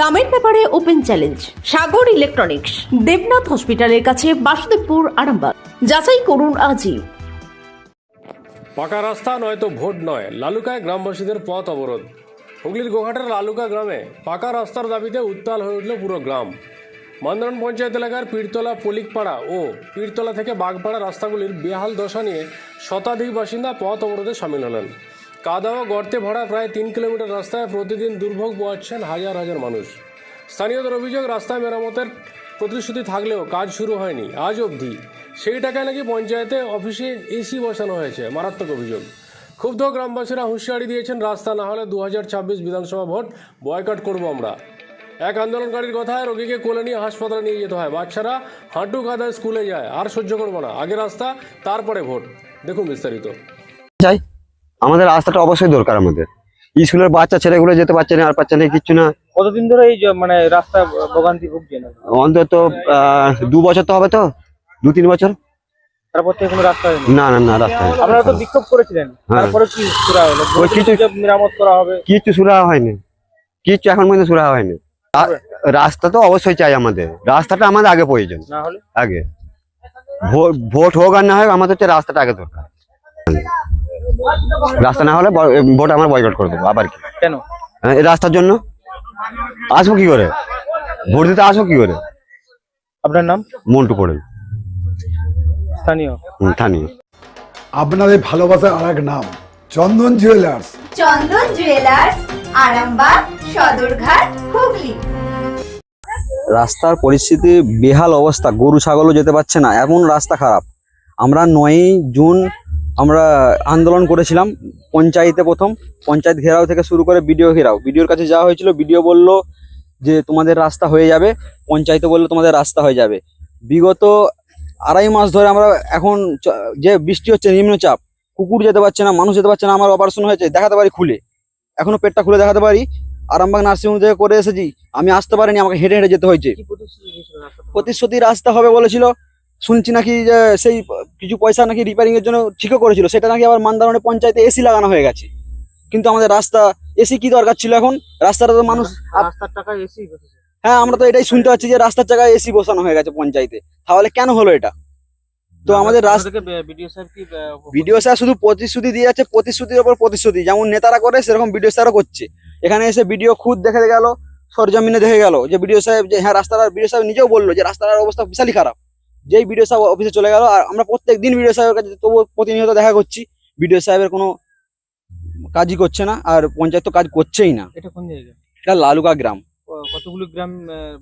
দামের ব্যাপারে open challenge, Sagar electronics, Debnath হসপিটালের কাছে বাসুদেবপুর, আরামবাগ। যাচাই করুন আজই। পাকা রাস্তা নয়তো ভোট নয়, লালুকায় গ্রামবাসীদের পথ অবরোধ। হুগলির গোঘাটের লালুকা গ্রামে পাকা রাস্তার দাবিতে উত্তাল হয়ে উঠল পুরো গ্রাম। মান্দারণ পঞ্চায়েত এলাকার পীরতলা, পলিকপাড়া ও পীরতলা থেকে বাগপাড়া রাস্তাগুলির বেহাল দশা নিয়ে শতাধিক বাসিন্দা পথ অবরোধে সামিল হলেন। কাদা ও গর্তে ভরা প্রায় তিন কিলোমিটার রাস্তায় প্রতিদিন দুর্ভোগ পোয়াচ্ছেন হাজার হাজার মানুষ। স্থানীয়দের অভিযোগ রাস্তা মেরামতের প্রতিশ্রুতি থাকলেও কাজ শুরু হয়নি। আজ অবধি সেই টাকায় নাকি পঞ্চায়েতে অফিসে এসি বসানো হয়েছে, মারাত্মক অভিযোগ। ক্ষুব্ধ গ্রামবাসীরা হুঁশিয়ারি দিয়েছেন, রাস্তা না হলে দু হাজার ছাব্বিশ বিধানসভা ভোট বয়কট করব আমরা। এক আন্দোলনকারীর কথায় রোগীকে কোলে নিয়ে হাসপাতালে নিয়ে যেতে হয়। বাচ্চারা হাঁটু কাদায় স্কুলে যায়, আর সহ্য করব না। আগে রাস্তা, তারপরে ভোট। দেখুন বিস্তারিত। চাই আমাদের রাস্তাটা অবশ্যই দরকার আমাদের। স্কুলের বাচ্চা ছেলেগুলো যেতে পারছে না আর পাচ্ছে না কিচ্ছু না। কতদিন ধরে এই মানে রাস্তা ভোগান্তি ভুগছেন অন্তত দু বছর তো হবে তো? দু তিন বছর? তারপর থেকে কোনো রাস্তা না না না রাস্তা আপনারা তো বিক্ষোভ করেছিলেন। হ্যাঁ। তারপরে কি শুরু হলো? কিছু- মেরামত করা হবে? হয়নি। কিচ্ছু এখন পর্যন্ত হয়নি। রাস্তা তো অবশ্যই চাই আমাদের। রাস্তাটা আমাদের আগে প্রয়োজন। আগে। ভোট হোক আর না হোক আমাদের হচ্ছে রাস্তাটা আগে দরকার। রাস্তা না হলে ব- ভোট আমরা বয়কট করে দেবো আবার কি? কেন? হ্যাঁ, এই রাস্তার জন্য। আসব কি করে? ভোট দিতে আসব কি করে? আপনার নাম? মন্টু পড়ে স্থানীয়? স্থানীয়। আপনাদের ভালোবাসার আর এক নাম চন্দন জুয়েলার্স চন্দন জুয়েলার্স আরামবাগ সদরঘাট হুগলি। রাস্তার পরিস্থিতি বেহাল অবস্থা গরু ছাগলও যেতে পারছে না এমন রাস্তা খারাপ। আমরা নয়ই জুন আমরা আন্দোলন করেছিলাম পঞ্চায়েতে প্রথম পঞ্চায়েত ঘেরাও থেকে শুরু করে বিডিও ঘেরাও। বিডিওর কাছে যাওয়া হয়েছিল বিডিও বলল যে তোমাদের রাস্তা হয়ে যাবে পঞ্চায়েতে বলল তোমাদের রাস্তা হয়ে যাবে। বিগত আড়াই মাস ধরে আমরা এখন যে বৃষ্টি হচ্ছে নিম্নচাপ কুকুর যেতে পারছে না মানুষ যেতে পারছে না আমার অপারেশন হয়েছে দেখাতে পারি খুলে। এখনও পেটটা খুলে দেখাতে পারি। আরামবাগ নার্সিংহোম থেকে করে এসেছি আমি আসতে পারিনি আমাকে হেঁটে হেঁটে যেতে হয়েছে। প্রতিশ্রুতি রাস্তা প্রতিশ্রুতি রাস্তা হবে বলেছিল শুনছি নাকি যে সেই কিছু পয়সা নাকি রিপেয়ারিংয়ের জন্য ঠিকও করেছিল সেটা নাকি আবার মান্দারণে পঞ্চায়েতে এসি লাগানো হয়ে গেছে। কিন্তু আমাদের রাস্তা এসি কি দরকার ছিল এখন? রাস্তাটা তো মানুষ রাস্তার টাকা এসি হ্যাঁ আমরা তো এটাই শুনতে পাচ্ছি যে রাস্তার জায়গায় এসি বসানো হয়ে গেছে পঞ্চায়েতে। তাহলে কেন হলো এটা? তো আমাদের ভিডিও স্যার শুধু প্রতিশ্রুতি দিয়ে যাচ্ছে প্রতিশ্রুতির ওপর প্রতিশ্রুতি। যেমন নেতারা করে সেরকম ভিডিও স্যারও করছে। এখানে এসে ভিডিও খুদ দেখে গেল সরজমিনে দেখে গেল। যে ভিডিও সাহেব যে হ্যাঁ রাস্তার ভিডিও সাহেব নিজেও বলল যে রাস্তার অবস্থা বিশালই খারাপ। যেই বিডিও সাহেব অফিসে চলে গেল আর আমরা প্রত্যেক দিন ভিডিও সাহেবের কাছে তবুও প্রতিনিয়ত দেখা করছি। বিডিও সাহেবের কোনো কাজই করছে না আর পঞ্চায়েত তো কাজ করছেই না। এটা কোন জায়গা? এটা লালুকা গ্রাম। কতগুলো গ্রাম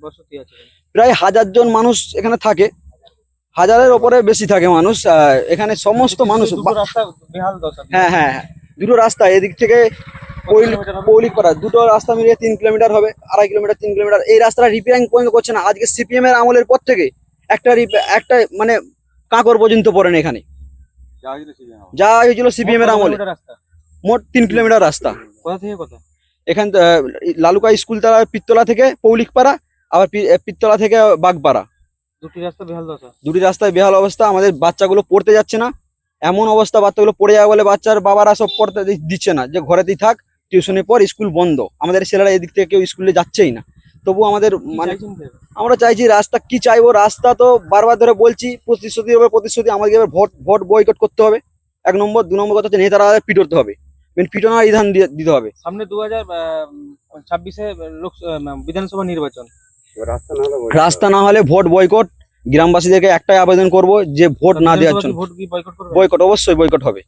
বসতি আছে? প্রায় হাজার জন মানুষ এখানে থাকে। হাজারের ওপরে বেশি থাকে মানুষ আহ, এখানে সমস্ত মানুষ হ্যাঁ হ্যাঁ হ্যাঁ। দুটো রাস্তা এদিক থেকে দুটো রাস্তা মিলিয়ে তিন কিলোমিটার হবে আড়াই কিলোমিটার তিন কিলোমিটার। এই রাস্তাটা রিপেয়ারিং পর্যন্ত করছে না। আজকে সিপিএম এর আমলের পর থেকে একটা একটা মানে কাঁকর পর্যন্ত পড়েন এখানে। যা হয়েছিল সিপিএম এর আমলে? মোট তিন কিলোমিটার রাস্তা। কোথা থেকে কোথা এখান লালুকা স্কুল তারা পিত্তলা থেকে পৌলিক পাড়া আবার পিত্তলা থেকে বাগপাড়া। দুটি রাস্তা বেহাল দশা। দুটি রাস্তায় বেহাল অবস্থা আমাদের বাচ্চাগুলো পড়তে যাচ্ছে না। এমন অবস্থা বাচ্চাগুলো পড়ে যাবে বলে বাচ্চার বাবারা সব পড়তে দিচ্ছে না। যে ঘরেতেই থাক টিউশনের পর স্কুল বন্ধ। আমাদের ছেলেরা এদিক থেকে কেউ স্কুলে যাচ্ছেই না। তবু আমাদের মানে আমরা চাইছি রাস্তা কি চাইব? রাস্তা তো বারবার ধরে বলছি প্রতিশ্রুতির উপর প্রতিশ্রুতি আমাদেরকে এবার ভোট ভোট বয়কট করতে হবে। এক নম্বর দু নম্বর কথা হচ্ছে নেতারা পিটোতে হবে। মেন পিটনার ইধান দিয়ে- দিতে হবে। সামনে দু হাজার ছাব্বিশে লোক বিধানসভা নির্বাচন। রাস্তা না হলে ভোট বয়কট গ্রামবাসীদেরকে একটাই আবেদন করব যে ভোট না দেওয়ার জন্য। ভোট কি বয়কট অবশ্যই বয়কট হবে।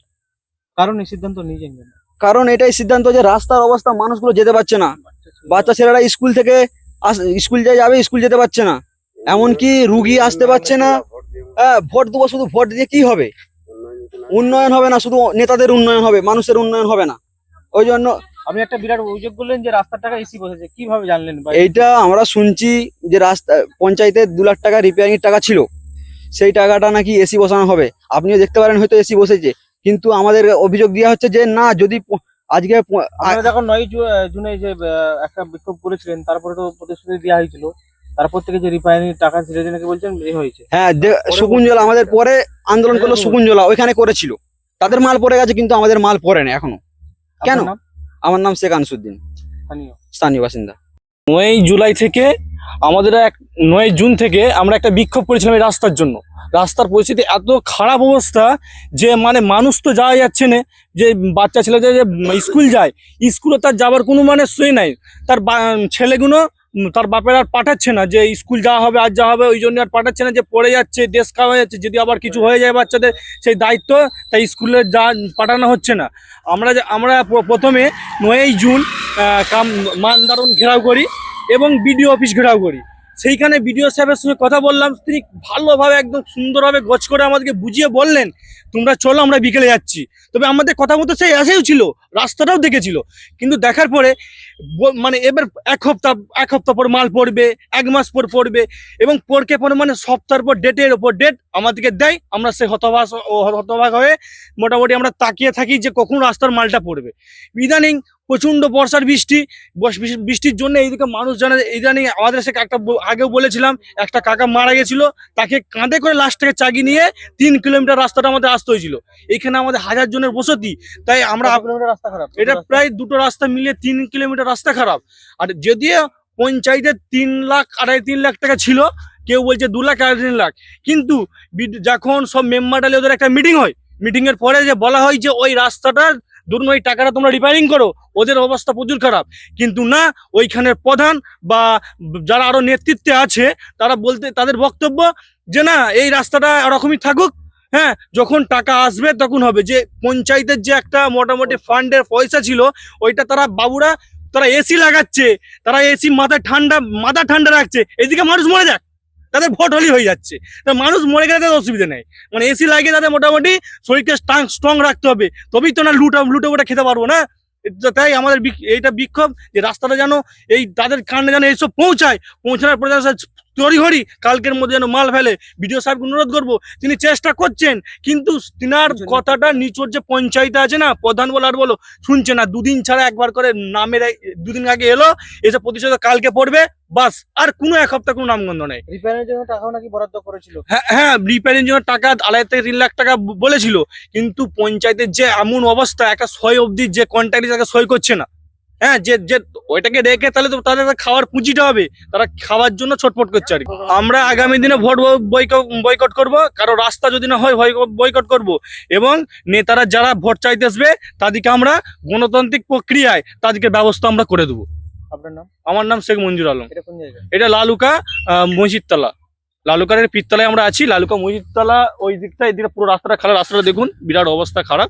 কারণ এই সিদ্ধান্ত নিয়েছেন কারণ এটাই সিদ্ধান্ত যে রাস্তার অবস্থা মানুষগুলো যেতে পারছে না। বাচ্চা ছেলেরা স্কুল থেকে স্কুল যে যাবে স্কুল যেতে পারছে না। এমনকি রুগী আসতে পারছে না। হ্যাঁ ভোট দেবো শুধু ভোট দিয়ে কি হবে? উন্নয়ন হবে না শুধু নেতাদের উন্নয়ন হবে মানুষের উন্নয়ন হবে না। ওই জন্য আপনি একটা বিরাট অভিযোগ করলেন যে রাস্তার টাকা এসি বসেছে কীভাবে জানলেন এইটা আমরা শুনছি যে রাস্তা পঞ্চায়েতে দু লাখ টাকা রিপেয়ারিং এর টাকা ছিল। সেই টাকাটা নাকি এসি বসানো হবে। আপনিও দেখতে পারেন হয়তো এসি বসেছে। কিন্তু আমাদের অভিযোগ দেওয়া হচ্ছে যে না যদি আজকে যখন নয় জুনে যে আহ, একটা বিক্ষোভ করেছিলেন তারপরে তো প্রতিশ্রুতি দেওয়া হয়েছিল। তারপর থেকে যে রিফাইনারি টাকা ছেড়ে নাকি বলছেন হয়েছে। হ্যাঁ শকুঞ্জলা আমাদের পরে আন্দোলন করল শকুঞ্জলা ওইখানে করেছিল। তাদের মাল পড়ে গেছে কিন্তু আমাদের মাল পড়ে না এখনও। কেন? আমার নাম শেখ আনসুদ্দিন। স্থানীয়। স্থানীয় বাসিন্দা। নয় জুলাই থেকে আমাদের এক নয় জুন থেকে আমরা একটা বিক্ষোভ করেছিলাম এই রাস্তার জন্য। রাস্তার পরিস্থিতি এত খারাপ অবস্থা যে মানে মানুষ তো যাওয়া যাচ্ছে না, যে বাচ্চা ছেলে যে স্কুল যায়, স্কুলে তার যাবার কোনো মানে সই নাই। তার ছেলেগুলো তার বাপের আর পাঠাচ্ছে না যে স্কুল যাওয়া হবে আর যাওয়া হবে, ওই জন্য আর পাঠাচ্ছে না যে পড়ে যাচ্ছে, দেশ খাওয়া যাচ্ছে, যদি আবার কিছু হয়ে যায় বাচ্চাদের, সেই দায়িত্ব তাই স্কুলে যা পাঠানো হচ্ছে না। আমরা যে- আমরা প্রথমে নয়ই জুন কাম মান মানদারণ ঘেরাও করি এবং বিডিও অফিস ঘেরাও করি। সেইখানে বিডিও সাহেবের সঙ্গে কথা বললাম, তিনি ভালোভাবে একদম সুন্দরভাবে গছ করে আমাদেরকে বুঝিয়ে বললেন, তোমরা চলো, আমরা বিকেলে যাচ্ছি। তবে আমাদের কথা মতো সেই আসেও ছিল, রাস্তাটাও দেখেছিল। কিন্তু দেখার পরে মানে এবার এক সপ্তাহ এক সপ্তাহ পর মাল পড়বে, এক মাস পর পড়বে, এবং পরকে পরে মানে সপ্তাহের পর ডেটের ওপর ডেট আমাদেরকে দেয়, আমরা সে হতবাস ও হতবাক হয়ে মোটামুটি আমরা তাকিয়ে থাকি যে কখন রাস্তার মালটা পড়বে। ইদানিং প্রচণ্ড বর্ষার বৃষ্টি বর্ষ- বৃষ্টির জন্য এইদিকে মানুষ জানে ইদানিং আমাদের সে একটা আগেও বলেছিলাম একটা কাকা মারা গেছিল তাকে কাঁধে করে লাস্ট থেকে চাগিয়ে নিয়ে তিন কিলোমিটার রাস্তাটা আমাদের আসতে হয়েছিল। এখানে আমাদের হাজার জনের বসতি তাই আমরা রাস্তা খারাপ? এটা প্রায় দুটো রাস্তা মিলিয়ে তিন কিলোমিটার রাস্তা খারাপ। আর যদিও পঞ্চায়েতের তিন লাখ আড়াই তিন লাখ টাকা ছিল কেউ বলছে দু লাখ আড়াই তিন লাখ। কিন্তু যখন সব মেম্বারডালে ওদের একটা মিটিং হয় মিটিং এর পরে যে বলা হয় যে ওই রাস্তাটা ধরুন ওই টাকাটা তোমরা রিপেয়ারিং করো, ওদের অবস্থা প্রচুর খারাপ। কিন্তু না, ওইখানের প্রধান বা যারা আরও নেতৃত্বে আছে, তারা বলতে, তাদের বক্তব্য যে না, এই রাস্তাটা ওরকমই থাকুক হ্যাঁ যখন টাকা আসবে তখন হবে। যে পঞ্চায়েতের যে একটা মোটামুটি ফান্ডের পয়সা ছিল, ওইটা তারা বাবুরা, তারা এসি লাগাচ্ছে, তারা এসি মাথা ঠান্ডা মাথা ঠান্ডা রাখছে, এদিকে মানুষ মরে যাক। তাদের ভোট হলি হয়ে যাচ্ছে। মানুষ মরে গেলে তাদের অসুবিধা নেই। মানে এসি লাগিয়ে তাদের মোটামুটি শরীরকে স্ট্রং রাখতে হবে। তবেই তো না লুটা, লুটো ওটা খেতে পারব না। তাই আমাদের এইটা বিক্ষোভ যে রাস্তাটা যেন এই তাদের কারণে যেন এইসব পৌঁছায়। পৌঁছানোর পরে তড়িঘড়ি কালকের মধ্যে যেন মাল ফেলে। বিডিও সাহেবকে অনুরোধ করব তিনি চেষ্টা করছেন কিন্তু তিনার কথাটা নিচোর যে পঞ্চায়েত আছে না প্রধান বলো আর বলো শুনছে না। দুদিন ছাড়া একবার করে নামের দুদিন আগে এলো এসে প্রতিশোধ কালকে পড়বে বাস। আর কোনো এক সপ্তাহ কোনো নামগন্ধ নেই। রিপেয়ারের জন্য টাকাও নাকি বরাদ্দ করেছিল? হ্যাঁ হ্যাঁ রিপেয়ারিং জন্য টাকা আড়াই থেকে তিন লাখ টাকা বলেছিল কিন্তু পঞ্চায়েতের যে এমন অবস্থা একটা সই অবধি যে কন্ট্রাক্ট তাকে সই করছে না। হ্যাঁ যে যে ওইটাকে রেখে তাহলে তো তাদের খাওয়ার পুঁজিটা হবে। তারা খাওয়ার জন্য ছটফট করছে আর। আমরা আগামী দিনে ভোট বয়কট করব কারও রাস্তা যদি না হয় বয়কট করব। এবং নেতারা যারা ভোট চাইতে আসবে তাদেরকে আমরা গণতান্ত্রিক প্রক্রিয়ায় তাদেরকে ব্যবস্থা আমরা করে দেবো। আপনার নাম? আমার নাম শেখ মঞ্জুর আলম। এটা লালুকা মসজিদতলা। লালুকারের পিরতলায় আমরা আছি। লালুকা মসজিদতলা ওই দিকটা এদিকে পুরো রাস্তাটা খারাপ। রাস্তাটা দেখুন বিরাট অবস্থা খারাপ।